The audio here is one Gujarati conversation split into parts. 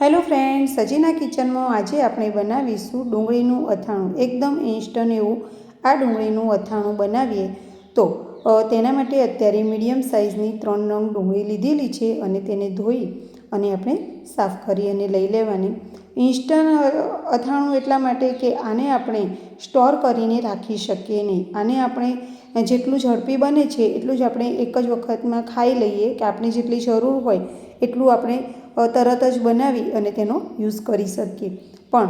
હેલો ફ્રેન્ડ સજીના કિચનમાં આજે આપણે બનાવીશું ડુંગળીનું અથાણું. એકદમ ઇન્સ્ટન્ટ એવું આ ડુંગળીનું અથાણું બનાવીએ. તો તેના માટે અત્યારે મીડિયમ સાઇઝની ત્રણ નંગ ડુંગળી લીધેલી છે અને તેને ધોઈ અને આપણે સાફ કરી અને લઈ લેવાની. ઇન્સ્ટન્ટ અથાણું એટલા માટે કે આને આપણે સ્ટોર કરીને રાખી શકીએ નહીં. આને આપણે જેટલું ઝડપી બને છે એટલું જ આપણે એક જ વખતમાં ખાઈ લઈએ કે આપણે જેટલી જરૂર હોય એટલું આપણે તરત જ બનાવી અને તેનો યુઝ કરી શકીએ. પણ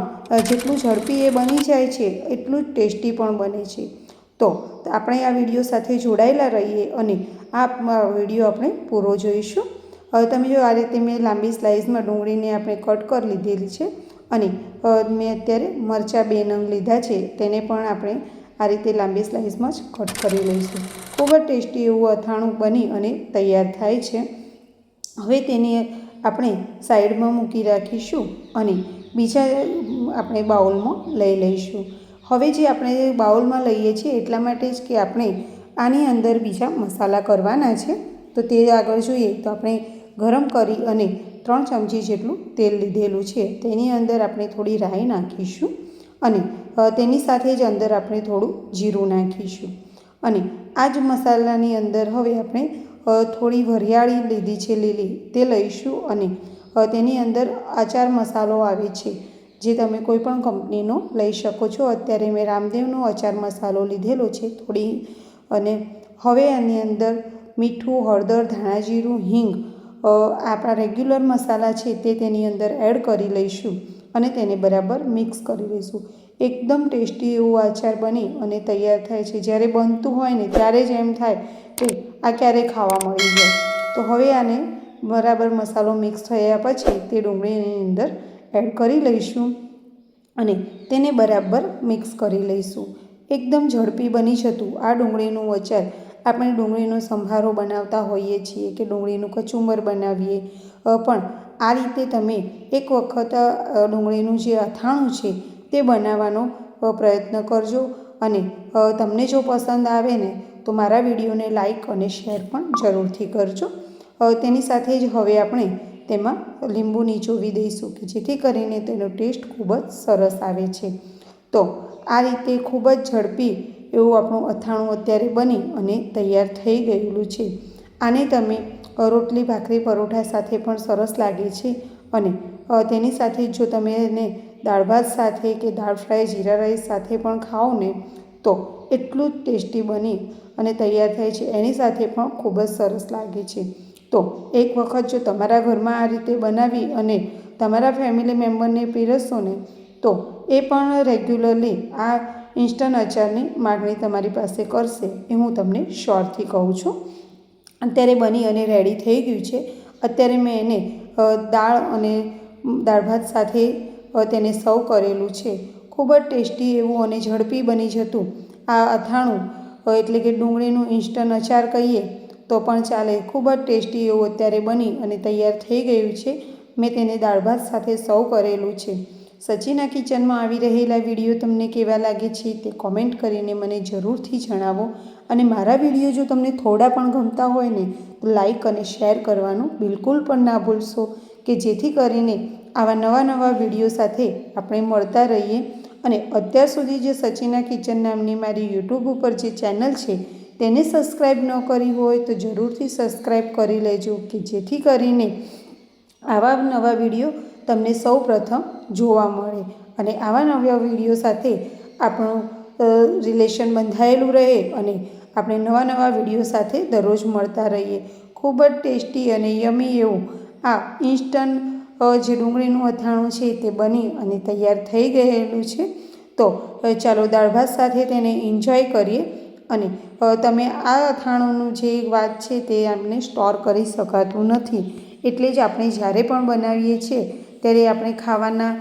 જેટલું ઝડપી એ બની જાય છે, એટલું જ ટેસ્ટી પણ બને છે. તો, આપણે આ વીડિયો સાથે જોડાયેલા રહીએ અને આ વીડિયો આપણે પૂરો જોઈશું. હવે તમે જો આ રીતે મેં લાંબી સ્લાઇસમાં ડુંગળીને આપણે કટ કરી લીધેલી છે અને મેં અત્યારે મરચાં બે નંગ લીધા છે, તેને પણ આપણે આ રીતે લાંબી સ્લાઇસમાં જ કટ કરી લઈશું. ખૂબ જ ટેસ્ટી એવું અથાણું બની અને તૈયાર થાય છે. હવે તેને આપણે સાઈડમાં મૂકી રાખીશું અને બીજા આપણે બાઉલમાં લઈ લઈશું. હવે જે આપણે બાઉલમાં લઈએ છીએ એટલા માટે જ કે આપણે આની અંદર બીજા મસાલા કરવાના છે. તો તે આગળ જોઈએ તો આપણે ગરમ કરી અને ત્રણ ચમચી જેટલું તેલ લીધેલું છે તેની અંદર આપણે થોડી રાઈ નાખીશું અને તેની સાથે જ અંદર આપણે થોડું જીરું નાખીશું. અને આ જ મસાલાની અંદર હવે આપણે થોડી વરિયાળી લીધી છે લીલી, તે લઈશું અને તેની અંદર આચાર મસાલો આવે છે, જે તમે કોઈ પણ કંપનીનો લઈ શકો છો. અત્યારે મેં રામદેવનો અચાર મસાલો લીધેલો છે થોડી, અને હવે આની અંદર મીઠું, હળદર ધાણા જીરું હિંગ આપણા રેગ્યુલર મસાલા છે તે તેની અંદર એડ કરી લઈશું અને તેને બરાબર મિક્સ કરી લઈશું. એકદમ ટેસ્ટી એવું આચાર બની અને તૈયાર થાય છે. જ્યારે બનતું હોય ને ત્યારે જ એમ થાય કે આ ક્યારે ખાવા મળી જાય. તો હવે આને બરાબર મસાલો મિક્સ થયા પછી તે ડુંગળીની અંદર એડ કરી લઈશું અને તેને બરાબર મિક્સ કરી લઈશું. એકદમ ઝડપી બની જતું આ ડુંગળીનું અચાર આપણે ડુંગળીનો સંભારો બનાવતા હોઈએ છીએ કે ડુંગળીનું કચુંબર બનાવીએ. પણ આ રીતે તમે એક વખત ડુંગળીનું જે અથાણું છે તે બનાવવાનો પ્રયત્ન કરજો. અને તમને જો પસંદ આવે ને, તો મારા વિડીયોને લાઈક અને શેર પણ જરૂરથી કરજો. તેની સાથે જ હવે આપણે તેમાં લીંબુ નીચોવી દઈશું કે જેથી કરીને તેનો ટેસ્ટ ખૂબ જ સરસ આવે છે. તો, આ રીતે ખૂબ જ ઝડપી એવું આપણું અથાણું અત્યારે બની અને તૈયાર થઈ ગયેલું છે. આને તમે રોટલી, ભાખરી, પરોઠા સાથે પણ સરસ લાગે છે. અને તેની સાથે જો તમે એને દાળ ભાત સાથે કે દાળ ફ્રાય જીરા રાઈસ સાથે પણ ખાઓ ને તો એટલું જ ટેસ્ટી બની અને તૈયાર થાય છે. એની સાથે પણ ખૂબ જ સરસ લાગે છે. તો એક વખત જો તમારા ઘરમાં આ રીતે બનાવી અને તમારા ફેમિલી મેમ્બરને પીરસશો ને તો એ પણ રેગ્યુલરલી આ ઇન્સ્ટન્ટ અચારની માગણી તમારી પાસે કરશે એ હું તમને શ્યોરથી કહું છું. અત્યારે બની અને રેડી થઈ ગયું છે. અત્યારે મેં એને દાળ અને દાળ ભાત સાથે તેને સર્વ કરેલું છે. ખૂબ જ ટેસ્ટી એવું અને ઝડપી બની જતું આ અથાણું. એટલે કે ડુંગળીનું ઇન્સ્ટન્ટ અચાર કહીએ તો પણ ચાલે. ખૂબ જ ટેસ્ટી એવું અત્યારે બની અને તૈયાર થઈ ગયું છે. મેં તેને દાળ ભાત સાથે સર્વ કરેલું છે. સચિના કિચનમાં આવી રહેલા વીડિયો તમને કેવા લાગે છે તે કોમેન્ટ કરીને મને જરૂરથી જણાવો. અને મારા વીડિયો જો તમને થોડા પણ ગમતા હોય ને તો લાઈક અને શેર કરવાનું બિલકુલ પણ ના ભૂલશો. કે જેથી કરીને આવા નવા નવા વીડિયો સાથે આપણે મળતા રહીએ અને અત્યાર સુધી જે સચિના કિચન નામની મારી યુટ્યુબ ઉપર જે ચેનલ છે તેને સબસ્ક્રાઈબ ન કરી હોય તો જરૂરથી સબસ્ક્રાઈબ કરી લેજો કે જેથી કરીને આવા નવા વીડિયો તમને સૌ પ્રથમ જોવા મળે અને આવા નવા વીડિયો સાથે આપણું રિલેશન બંધાયેલું રહે અને આપણે નવા નવા વીડિયો સાથે દરરોજ મળતા રહીએ. ખૂબ જ ટેસ્ટી અને યમી એવું આ ઇન્સ્ટન્ટ જે ડુંગળીનું અથાણું છે તે બની અને તૈયાર થઈ ગયેલું છે. તો ચાલો દાળ ભાત સાથે તેને એન્જોય કરીએ અને તમે આ અથાણુંનું જે વાત છે તે આપણે સ્ટોર કરી શકાતું નથી. એટલે જ આપણે જ્યારે પણ બનાવીએ છીએ, ત્યારે આપણે ખાવાના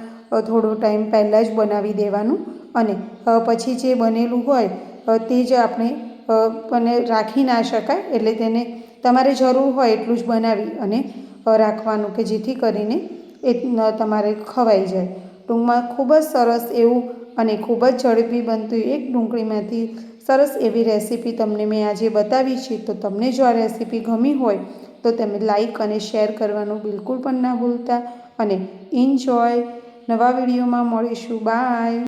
થોડો ટાઈમ પહેલાં જ બનાવી દેવાનું અને પછી જે બનેલું હોય તે જ આપણે અને રાખી ના શકાય એટલે તેને તમારે જરૂર હોય એટલું જ બનાવી અને રાખવાનું કે જેથી કરીને એ તમારે ખવાઈ જાય. ટૂંકમાં ખૂબ જ સરસ એવું અને ખૂબ જ ઝડપી બનતું એક ડુંગળીમાંથી સરસ એવી રેસીપી તમને મેં આજે બતાવી છે. તો તમને જો આ રેસીપી ગમી હોય તો તમે લાઈક અને શેર કરવાનું બિલકુલ પણ ના ભૂલતા અને એન્જોય નવા વિડીયોમાં મળીશું. બાય